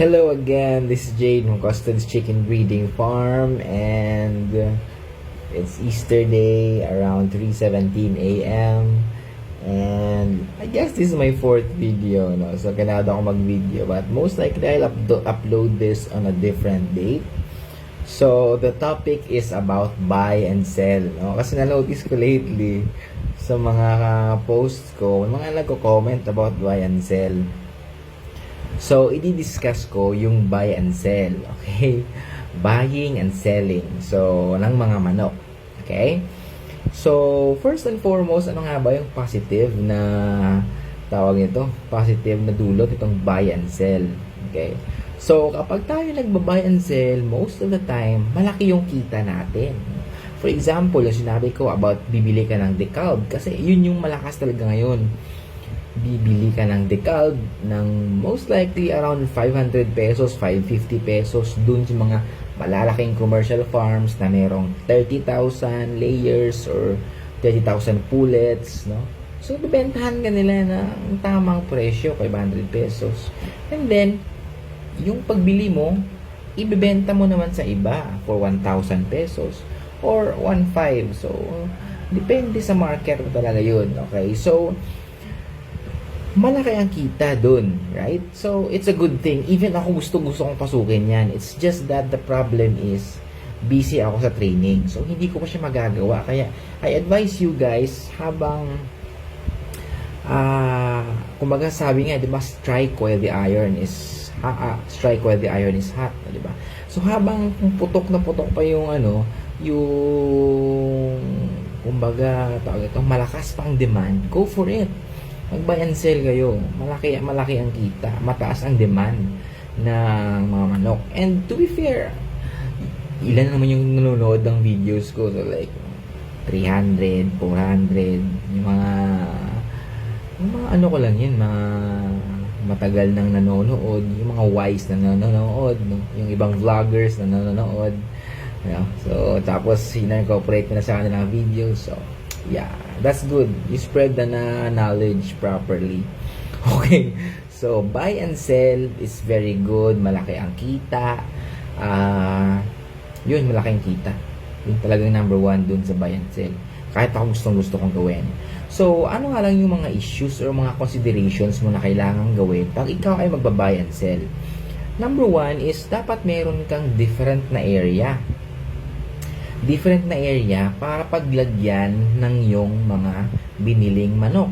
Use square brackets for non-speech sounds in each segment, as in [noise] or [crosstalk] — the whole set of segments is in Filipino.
Hello again, this is Jade from Custard's Chicken Breeding Farm and uh, it's Easter Day around 3.17 a.m. And I guess this is my fourth video, no? So, kanada ako mag-video but most likely I'll updo- upload this on a different date. So, the topic is about buy and sell, no? Kasi na-notice ko lately sa mga posts ko, mga nagko-comment about buy and sell. So, i-discuss ko yung buy and sell. [laughs] Okay? Buying and selling. So, ng mga manok. Okay? So, first and foremost, ano nga ba yung positive na tawag nito? Positive na dulot itong buy and sell. Okay? So, kapag tayo nagba-buy and sell, most of the time, malaki yung kita natin. For example, yung sinabi ko about bibili ka ng decalb kasi yun yung malakas talaga ngayon bibili ka ng decalb ng most likely around 500 pesos, 550 pesos dun sa mga malalaking commercial farms na merong 30,000 layers or 30,000 pullets, no? So, bibentahan ka nila ng tamang presyo, 500 pesos. And then, yung pagbili mo, ibebenta mo naman sa iba for 1,000 pesos or 1,500. So, depende sa market mo talaga yun. Okay? So, malaki ang kita dun, right? So, it's a good thing. Even ako gusto gusto kong pasukin yan. It's just that the problem is busy ako sa training. So, hindi ko pa siya magagawa. Kaya, I advise you guys, habang ah, kumbaga sabi nga, di ba, strike while the iron is ah, ah, strike while the iron is hot, di ba? So, habang putok na putok pa yung ano, yung kumbaga, tawag ito, malakas pang demand, go for it mag-buy and sell kayo. Malaki, malaki ang kita. Mataas ang demand ng mga manok. And to be fair, ilan naman yung nanonood ng videos ko. So like, 300, 400, yung mga, yung mga ano ko lang yun, mga matagal nang nanonood, yung mga wise na nanonood, no? yung ibang vloggers na nanonood. You know? So, tapos, ina-incorporate ko na sa kanilang videos. So, yeah, that's good. You spread the na knowledge properly. [laughs] Okay. So, buy and sell is very good. Malaki ang kita. Ah, yun, malaki ang kita. Yun talagang number one dun sa buy and sell. Kahit ako gustong gusto kong gawin. So, ano nga lang yung mga issues or mga considerations mo na kailangan gawin pag ikaw ay magba-buy and sell? Number one is, dapat meron kang different na area different na area para paglagyan ng yung mga biniling manok.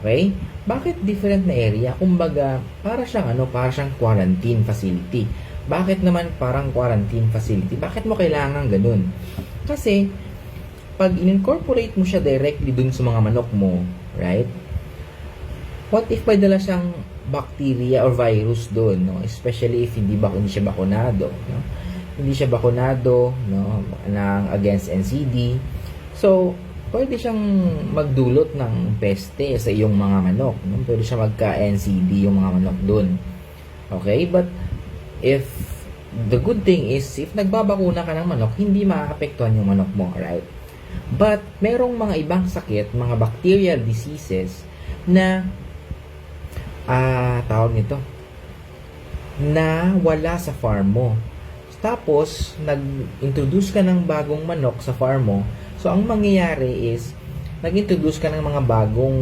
Okay? Bakit different na area? Kumbaga, para siyang ano, para siyang quarantine facility. Bakit naman parang quarantine facility? Bakit mo kailangan ganun? Kasi, pag in-incorporate mo siya directly dun sa mga manok mo, right? What if may dala siyang bacteria or virus doon, no? Especially if hindi ba hindi siya bakunado, no? Hindi siya bakunado no ng against NCD. So, pwede siyang magdulot ng peste sa iyong mga manok. No? Pwede siya magka-NCD yung mga manok doon. Okay? But, if the good thing is, if nagbabakuna ka ng manok, hindi maapektuhan yung manok mo, right? But, merong mga ibang sakit, mga bacterial diseases, na, ah, tawag nito, na wala sa farm mo. Tapos, nag-introduce ka ng bagong manok sa farm mo. So, ang mangyayari is, nag-introduce ka ng mga bagong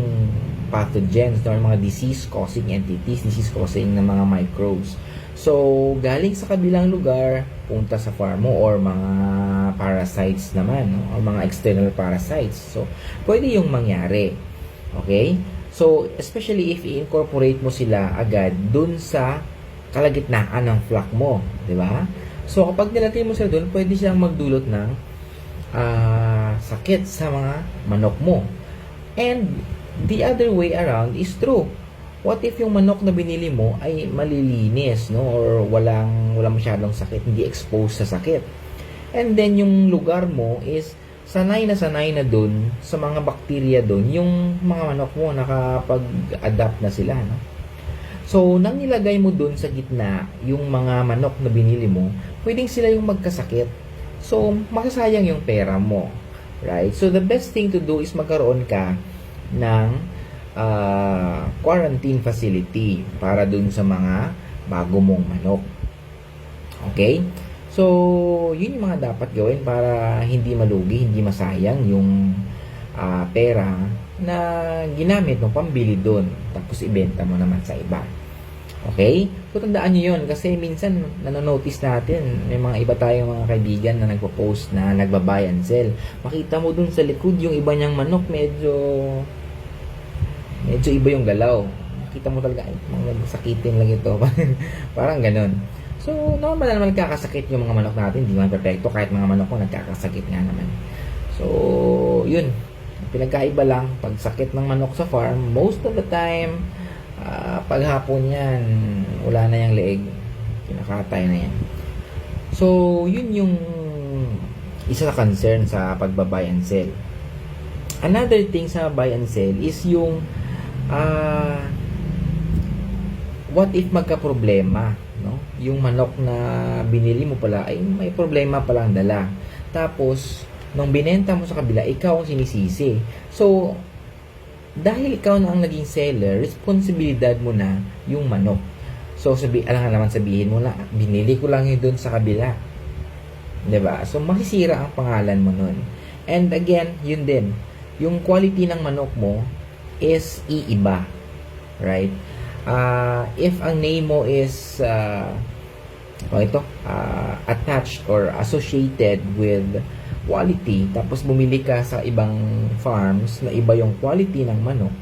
pathogens, or mga disease-causing entities, disease-causing ng mga microbes. So, galing sa kabilang lugar, punta sa farm mo, or mga parasites naman, no? or mga external parasites. So, pwede yung mangyari. Okay? So, especially if i-incorporate mo sila agad dun sa kalagitnaan ng flock mo. Di ba? So, kapag nilagay mo sila doon, pwede silang magdulot ng ah, sakit sa mga manok mo. And, the other way around is true. What if yung manok na binili mo ay malilinis, no? Or walang, walang masyadong sakit, hindi exposed sa sakit. And then, yung lugar mo is sanay na sanay na dun sa mga bakterya dun, yung mga manok mo nakapag-adapt na sila, no? So, nang nilagay mo dun sa gitna yung mga manok na binili mo, pwedeng sila yung magkasakit. So, masasayang yung pera mo. Right? So, the best thing to do is magkaroon ka ng ah, quarantine facility para dun sa mga bago mong manok. Okay? So, yun yung mga dapat gawin para hindi malugi, hindi masayang yung ah, pera na ginamit mo pambili doon tapos ibenta mo naman sa iba. Okay? So, tandaan nyo yun kasi minsan nanonotice natin may mga iba tayong mga kaibigan na nagpo-post na nagbabuy and sell. Makita mo dun sa likod yung iba niyang manok medyo medyo iba yung galaw. Makita mo talaga, ay, mga sakitin lang ito. [laughs] Parang ganun. So, normal na naman nagkakasakit yung mga manok natin. Hindi man perfecto. Kahit mga manok ko, nagkakasakit nga naman. So, yun. Pinagkaiba lang, pag sakit ng manok sa farm, most of the time, ah, pag hapon yan, wala na yung leeg. Kinakatay na yan. So, yun yung isa sa concern sa pagbabuy and sell. Another thing sa buy and sell is yung ah what if magka-problema, no? Yung manok na binili mo pala ay may problema palang dala. Tapos nung binenta mo sa kabila, ikaw ang sinisisi. So dahil ikaw na ang naging seller, responsibilidad mo na yung manok. So sabi, alam naman sabihin mo na binili ko lang yun doon sa kabila. ba? So masisira ang pangalan mo nun. And again, yun din. Yung quality ng manok mo is iiba. Right? uh, if ang name mo is uh, ano ito, uh, attached or associated with quality, tapos bumili ka sa ibang farms na iba yung quality ng manok,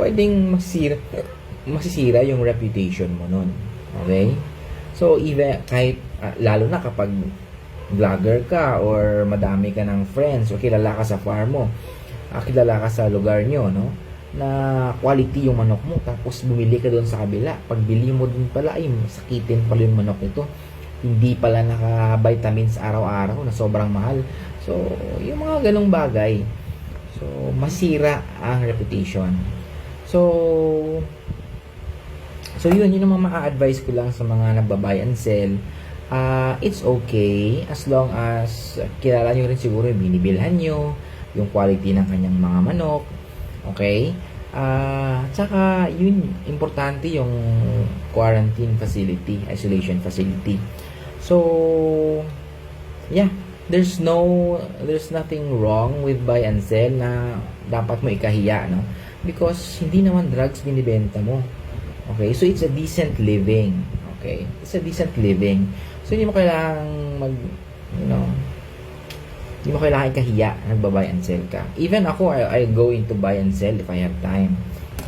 pwedeng masisira, masisira yung reputation mo nun. Okay? So, even, kahit, uh, lalo na kapag vlogger ka or madami ka ng friends o kilala ka sa farm mo, uh, kilala ka sa lugar nyo, no? na quality yung manok mo tapos bumili ka doon sa kabila pagbili mo dun pala ay sakitin pala yung manok nito hindi pala naka vitamins araw-araw na sobrang mahal so yung mga ganong bagay so masira ang reputation so so yun yun ang mga ma-advise ko lang sa mga nagbabuy and sell uh, it's okay as long as kilala nyo rin siguro yung binibilhan nyo yung quality ng kanyang mga manok Okay? Ah, tsaka yun importante yung quarantine facility, isolation facility. So yeah, there's no there's nothing wrong with buy and sell na dapat mo ikahiya, no? Because hindi naman drugs binibenta mo. Okay? So it's a decent living. Okay? It's a decent living. So hindi mo kailangang mag you know, hindi mo kailangan ikahiya nagbabuy and sell ka. Even ako, I, I go into buy and sell if I have time.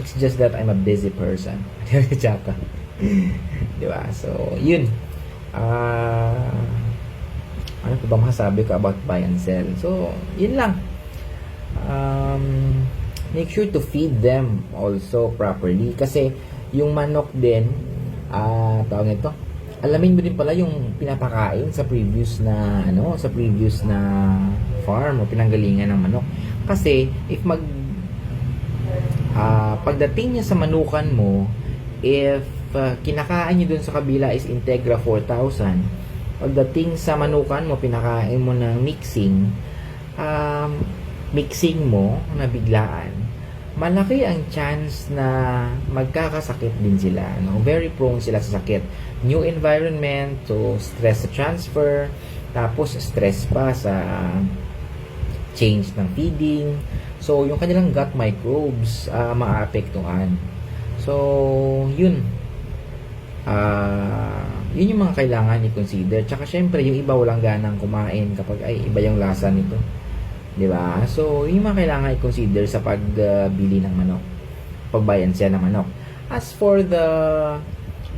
It's just that I'm a busy person. [laughs] Tsaka. [laughs] Di ba? So, yun. Ah... ano pa ba masasabi ko about buy and sell? So, yun lang. Um, make sure to feed them also properly. Kasi, yung manok din, ah, tawag nito, alamin mo din pala yung pinapakain sa previous na ano sa previous na farm o pinanggalingan ng manok kasi if mag ah, pagdating niya sa manukan mo if ah, kinakain niyo dun sa kabila is Integra 4000 pagdating sa manukan mo pinakain mo ng mixing um, mixing mo na biglaan malaki ang chance na magkakasakit din sila. No? Very prone sila sa sakit. New environment, so stress transfer, tapos stress pa sa change ng feeding. So, yung kanilang gut microbes uh, maaapektuhan. So, yun. Ah, yun yung mga kailangan i-consider. Tsaka syempre, yung iba walang ganang kumain kapag ay iba yung lasa nito. 'di ba? So, yun yung mga kailangan i-consider sa pagbili ng manok. Pagbayan siya ng manok. As for the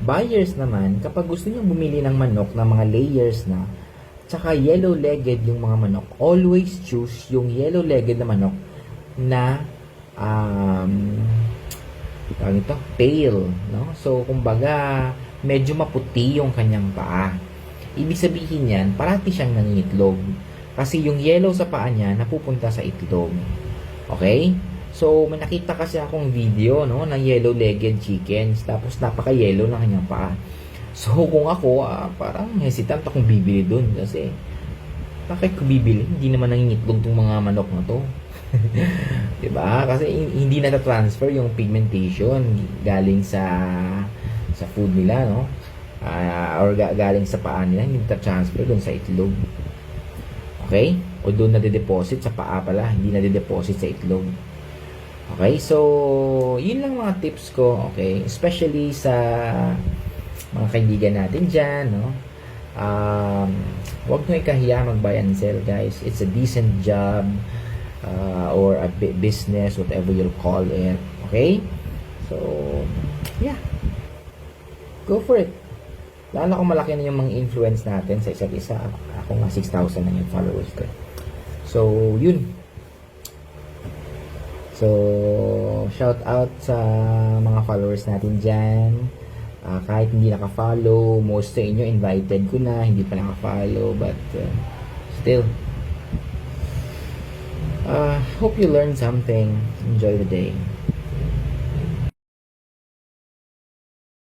buyers naman, kapag gusto niyo bumili ng manok na mga layers na, tsaka yellow-legged yung mga manok, always choose yung yellow-legged na manok na um, tawag ito, pale, no? So, kumbaga, medyo maputi yung kanyang paa. Ibig sabihin yan, parati siyang nangingitlog. Kasi yung yellow sa paa niya, napupunta sa itlog. Okay? So, may nakita kasi akong video, no, ng yellow-legged chickens. Tapos, napaka-yellow ng kanyang paa. So, kung ako, ah, parang hesitant akong bibili dun. Kasi, bakit ko bibili? Hindi naman nangingitlog tong mga manok na to. [laughs] 'Di ba? Kasi hindi na transfer yung pigmentation galing sa sa food nila, no? Ah, or ga- galing sa paa nila, hindi transfer doon sa itlog. Okay? O doon nade-deposit sa paa pala, hindi nade-deposit sa itlog. Okay? So, yun lang mga tips ko, okay? Especially sa mga kaibigan natin dyan, no? Um, huwag nyo ikahiya mag-buy and sell, guys. It's a decent job uh, or a business, whatever you'll call it. Okay? So, yeah. Go for it. Lalo kung malaki na yung mga influence natin sa isa't isa. Ako nga 6,000 na yung followers ko. So, yun. So, shout out sa mga followers natin dyan. Ah, kahit hindi naka-follow, most sa inyo invited ko na, hindi pa naka-follow, but uh, still, uh, hope you learned something. Enjoy the day.